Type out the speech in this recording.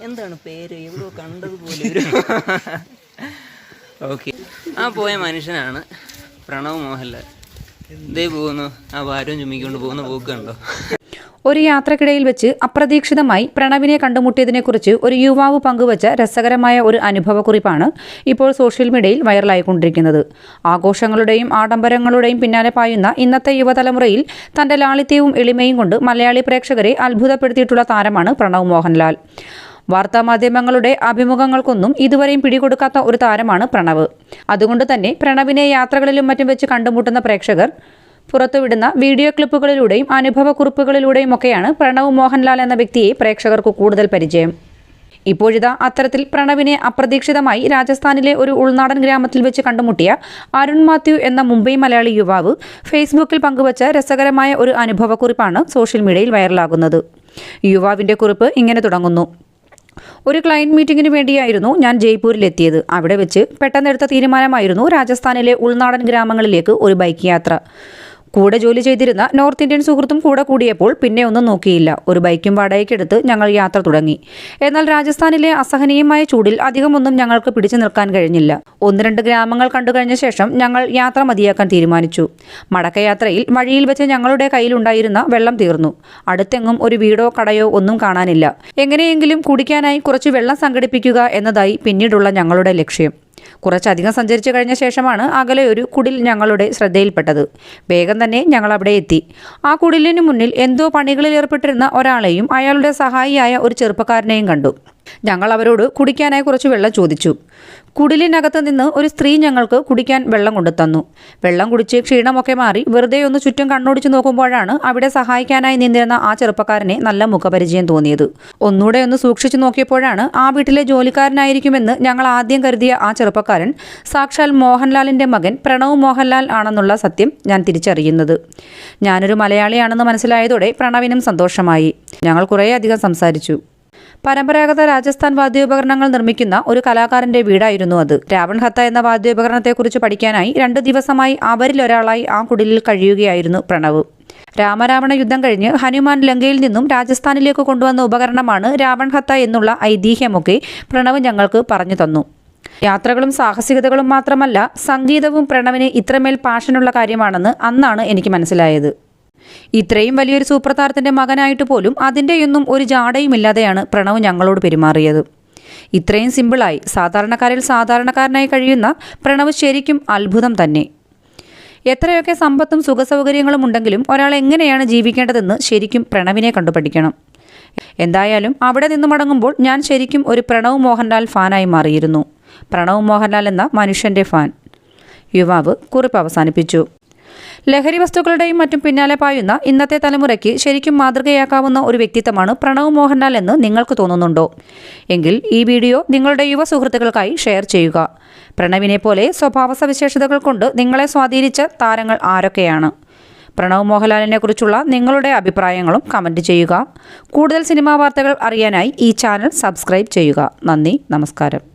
എന്താണ് പേര്? എവിടെയോ കണ്ടതുപോലെ ഓക്കെ. ആ പോയ മനുഷ്യനാണ് പ്രണവ് മോഹൻലാൽ. ഇതേ പോകുന്നു. ആ ഭാരവും ചുമ്മിക്കൊണ്ട് പോകുന്ന പോക്ക് കണ്ടോ ഒരു യാത്രക്കിടയിൽ വെച്ച് അപ്രതീക്ഷിതമായി പ്രണവിനെ കണ്ടുമുട്ടിയതിനെക്കുറിച്ച് ഒരു യുവാവ് പങ്കുവച്ച രസകരമായ ഒരു അനുഭവക്കുറിപ്പാണ് ഇപ്പോൾ സോഷ്യൽ മീഡിയയിൽ വൈറലായിക്കൊണ്ടിരിക്കുന്നത്. ആഘോഷങ്ങളുടെയും ആഡംബരങ്ങളുടെയും പിന്നാലെ പായുന്ന ഇന്നത്തെ യുവതലമുറയിൽ തന്റെ ലാളിത്യവും എളിമയും കൊണ്ട് മലയാളി പ്രേക്ഷകരെ അത്ഭുതപ്പെടുത്തിയിട്ടുള്ള താരമാണ് പ്രണവ് മോഹൻലാൽ. വാർത്താമാധ്യമങ്ങളുടെ അഭിമുഖങ്ങൾക്കൊന്നും ഇതുവരെയും പിടികൊടുക്കാത്ത ഒരു താരമാണ് പ്രണവ്. അതുകൊണ്ട് തന്നെ പ്രണവിനെ യാത്രകളിലും മറ്റും വെച്ച് കണ്ടുമുട്ടുന്ന പ്രേക്ഷകർ പുറത്തുവിടുന്ന വീഡിയോ ക്ലിപ്പുകളിലൂടെയും അനുഭവക്കുറിപ്പുകളിലൂടെയും ഒക്കെയാണ് പ്രണവ് മോഹൻലാൽ എന്ന വ്യക്തിയെ പ്രേക്ഷകർക്ക് കൂടുതൽ പരിചയം. ഇപ്പോഴിതാ അത്തരത്തിൽ പ്രണവിനെ അപ്രതീക്ഷിതമായി രാജസ്ഥാനിലെ ഒരു ഉൾനാടൻ ഗ്രാമത്തിൽ വെച്ച് കണ്ടുമുട്ടിയ അരുൺ മാത്യു എന്ന മുംബൈ മലയാളി യുവാവ് ഫേസ്ബുക്കിൽ പങ്കുവച്ച രസകരമായ ഒരു അനുഭവക്കുറിപ്പാണ് സോഷ്യൽ മീഡിയയിൽ വൈറലാകുന്നത്. യുവാവിന്റെ കുറിപ്പ് ഇങ്ങനെ തുടങ്ങുന്നു. ഒരു ക്ലയന്റ് മീറ്റിംഗിന് വേണ്ടിയായിരുന്നു ഞാൻ ജയ്പൂരിലെത്തിയത്. അവിടെ വെച്ച് പെട്ടെന്നെടുത്ത തീരുമാനമായിരുന്നു രാജസ്ഥാനിലെ ഉൾനാടൻ ഗ്രാമങ്ങളിലേക്ക് ഒരു ബൈക്ക് യാത്ര. കൂടെ ജോലി ചെയ്തിരുന്ന നോർത്ത് ഇന്ത്യൻ സുഹൃത്തും കൂടെ കൂടിയപ്പോൾ പിന്നെ ഒന്നും നോക്കിയില്ല. ഒരു ബൈക്കും വാടകയ്ക്കെടുത്ത് ഞങ്ങൾ യാത്ര തുടങ്ങി. എന്നാൽ രാജസ്ഥാനിലെ അസഹനീയമായ ചൂടിൽ അധികമൊന്നും ഞങ്ങൾക്ക് പിടിച്ചു നിൽക്കാൻ കഴിഞ്ഞില്ല. ഒന്ന് രണ്ട് ഗ്രാമങ്ങൾ കണ്ടു കഴിഞ്ഞ ശേഷം ഞങ്ങൾ യാത്ര മതിയാക്കാൻ തീരുമാനിച്ചു. മടക്കയാത്രയിൽ വഴിയിൽ വെച്ച് ഞങ്ങളുടെ കയ്യിലുണ്ടായിരുന്ന വെള്ളം തീർന്നു. അടുത്തെങ്ങും ഒരു വീടോ കടയോ ഒന്നും കാണാനില്ല. എങ്ങനെയെങ്കിലും കുടിക്കാനായി കുറച്ച് വെള്ളം സംഘടിപ്പിക്കുക എന്നതായി പിന്നീടുള്ള ഞങ്ങളുടെ ലക്ഷ്യം. കുറച്ചധികം സഞ്ചരിച്ചു കഴിഞ്ഞ ശേഷമാണ് അകലെ ഒരു കുടിൽ ഞങ്ങളുടെ ശ്രദ്ധയിൽപ്പെട്ടത്. വേഗം തന്നെ ഞങ്ങൾ അവിടെ എത്തി. ആ കുടിലിന് മുന്നിൽ എന്തോ പണികളിൽ ഏർപ്പെട്ടിരുന്ന ഒരാളെയും അയാളുടെ സഹായിയായ ഒരു ചെറുപ്പക്കാരനെയും കണ്ടു. ഞങ്ങൾ അവരോട് കുടിക്കാനായി കുറച്ച് വെള്ളം ചോദിച്ചു. കുടിലിനകത്ത് നിന്ന് ഒരു സ്ത്രീ ഞങ്ങൾക്ക് കുടിക്കാൻ വെള്ളം കൊണ്ടു തന്നു. വെള്ളം കുടിച്ച് ക്ഷീണമൊക്കെ മാറി വെറുതെ ഒന്ന് ചുറ്റും കണ്ണോടിച്ചു നോക്കുമ്പോഴാണ് അവിടെ സഹായിക്കാനായി നിന്നിരുന്ന ആ ചെറുപ്പക്കാരനെ നല്ല മുഖപരിചയം തോന്നിയത്. ഒന്നുകൂടെ ഒന്ന് സൂക്ഷിച്ചു നോക്കിയപ്പോഴാണ് ആ വീട്ടിലെ ജോലിക്കാരനായിരിക്കുമെന്ന് ഞങ്ങൾ ആദ്യം കരുതിയ ആ ചെറുപ്പക്കാരൻ സാക്ഷാൽ മോഹൻലാലിന്റെ മകൻ പ്രണവ് മോഹൻലാൽ ആണെന്നുള്ള സത്യം ഞാൻ തിരിച്ചറിയുന്നത്. ഞാനൊരു മലയാളിയാണെന്ന് മനസ്സിലായതോടെ പ്രണവിനും സന്തോഷമായി. ഞങ്ങൾ കുറേയധികം സംസാരിച്ചു. പരമ്പരാഗത രാജസ്ഥാൻ വാദ്യോപകരണങ്ങൾ നിർമ്മിക്കുന്ന ഒരു കലാകാരന്റെ വീടായിരുന്നു അത്. രാവൺ ഹത്ത എന്ന വാദ്യോപകരണത്തെക്കുറിച്ച് പഠിക്കാനായി രണ്ട് ദിവസമായി അവരിലൊരാളായി ആ കുടിലിൽ കഴിയുകയായിരുന്നു പ്രണവ്. രാമരാവണ യുദ്ധം കഴിഞ്ഞ് ഹനുമാൻ ലങ്കയിൽ നിന്നും രാജസ്ഥാനിലേക്ക് കൊണ്ടുവന്ന ഉപകരണമാണ് രാവൺ ഹത്ത എന്നുള്ള ഐതിഹ്യമൊക്കെ പ്രണവ് ഞങ്ങൾക്ക് പറഞ്ഞു തന്നു. യാത്രകളും സാഹസികതകളും മാത്രമല്ല സംഗീതവും പ്രണവിന് ഇത്രമേൽ പാഷനുള്ള കാര്യമാണെന്ന് അന്നാണ് എനിക്ക് മനസ്സിലായത്. ഇത്രയും വലിയൊരു സൂപ്പർ താരത്തിന്റെ മകനായിട്ട് പോലും അതിന്റെയൊന്നും ഒരു ജാടയുമില്ലാതെയാണ് പ്രണവ് ഞങ്ങളോട് പെരുമാറിയത്. ഇത്രയും സിമ്പിളായി സാധാരണക്കാരിൽ സാധാരണക്കാരനായി കഴിയുന്ന പ്രണവ് ശരിക്കും അത്ഭുതം തന്നെ. എത്രയൊക്കെ സമ്പത്തും സുഖസൗകര്യങ്ങളും ഉണ്ടെങ്കിലും ഒരാൾ എങ്ങനെയാണ് ജീവിക്കേണ്ടതെന്ന് ശരിക്കും പ്രണവിനെ കണ്ടുപഠിക്കണം. എന്തായാലും അവിടെ നിന്ന് മടങ്ങുമ്പോൾ ഞാൻ ശരിക്കും ഒരു പ്രണവ് മോഹൻലാൽ ഫാനായി മാറിയിരുന്നു. പ്രണവ് മോഹൻലാൽ എന്ന മനുഷ്യന്റെ ഫാൻ. യുവാവ് കുറിപ്പ് അവസാനിപ്പിച്ചു. ലഹരി വസ്തുക്കളുടെയും മറ്റും പിന്നാലെ പായുന്ന ഇന്നത്തെ തലമുറയ്ക്ക് ശരിക്കും മാതൃകയാക്കാവുന്ന ഒരു വ്യക്തിത്വമാണ് പ്രണവ് മോഹൻലാൽ എന്ന് നിങ്ങൾക്ക് തോന്നുന്നുണ്ടോ? എങ്കിൽ ഈ വീഡിയോ നിങ്ങളുടെ യുവ സുഹൃത്തുക്കൾക്കായി ഷെയർ ചെയ്യുക. പ്രണവിനെ പോലെ സ്വഭാവ സവിശേഷതകൾ കൊണ്ട് നിങ്ങളെ സ്വാധീനിച്ച താരങ്ങൾ ആരൊക്കെയാണ്? പ്രണവ് മോഹൻലാലിനെ കുറിച്ചുള്ള നിങ്ങളുടെ അഭിപ്രായങ്ങളും കമന്റ് ചെയ്യുക. കൂടുതൽ സിനിമാ വാർത്തകൾ അറിയാനായി ഈ ചാനൽ സബ്സ്ക്രൈബ് ചെയ്യുക. നന്ദി നമസ്കാരം.